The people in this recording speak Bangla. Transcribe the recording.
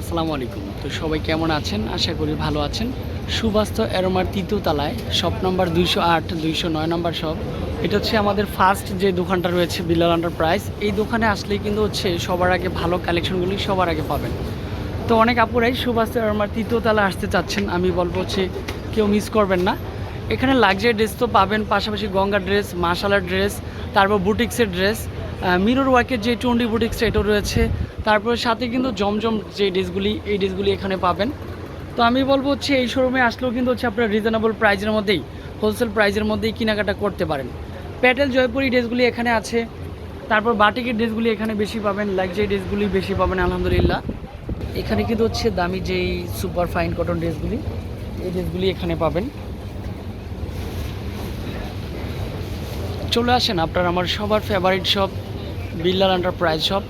আসসালামু আলাইকুম। তো সবাই কেমন আছেন? আশা করি ভালো আছেন। সুবাস্ত এরোমার তৃতীয় তলায়, শপ নম্বর দুইশো আট, দুইশো নয় নম্বর শপ। এটা হচ্ছে আমাদের ফার্স্ট যে দোকানটা রয়েছে বিল্লাল প্রাইস এই দোকানে আসলেই কিন্তু হচ্ছে সবার আগে ভালো কালেকশনগুলি সবার আগে পাবেন। তো অনেক আপুরাই সুবাস্ত এরোমার তৃতীয় তলা আসতে চাচ্ছেন, আমি বলব হচ্ছে কেউ মিস করবেন না। এখানে লাক্সারি ড্রেস তো পাবেন, পাশাপাশি গঙ্গা ড্রেস মাসালার ড্রেস তারপর বুটিক্সের ড্রেস মিরর ওয়ার্কের যে টন্ডি বুটিক্স এটাও রয়েছে, তারপরে সাথে কিন্তু জমজম যে ড্রেসগুলি এই ড্রেসগুলি এখানে পাবেন। তো আমি বলব হচ্ছে, এই শোরুমে আসলেও কিন্তু হচ্ছে আপনার রিজনেবল প্রাইজের মধ্যেই হোলসেল প্রাইজের মধ্যেই কেনাকাটা করতে পারেন। প্যাটেল জয়পুরি ড্রেসগুলি এখানে আছে, তারপর বাটিকের ড্রেসগুলি এখানে বেশি পাবেন লাক্সারি ড্রেসগুলি বেশি পাবেন, আলহামদুলিল্লাহ। এখানে কিন্তু হচ্ছে দামি যেই সুপার ফাইন কটন ড্রেসগুলি এই ড্রেসগুলি এখানে পাবেন। চলে আসেন আপনার আমার সবার favourite shop Billal enterprise shop.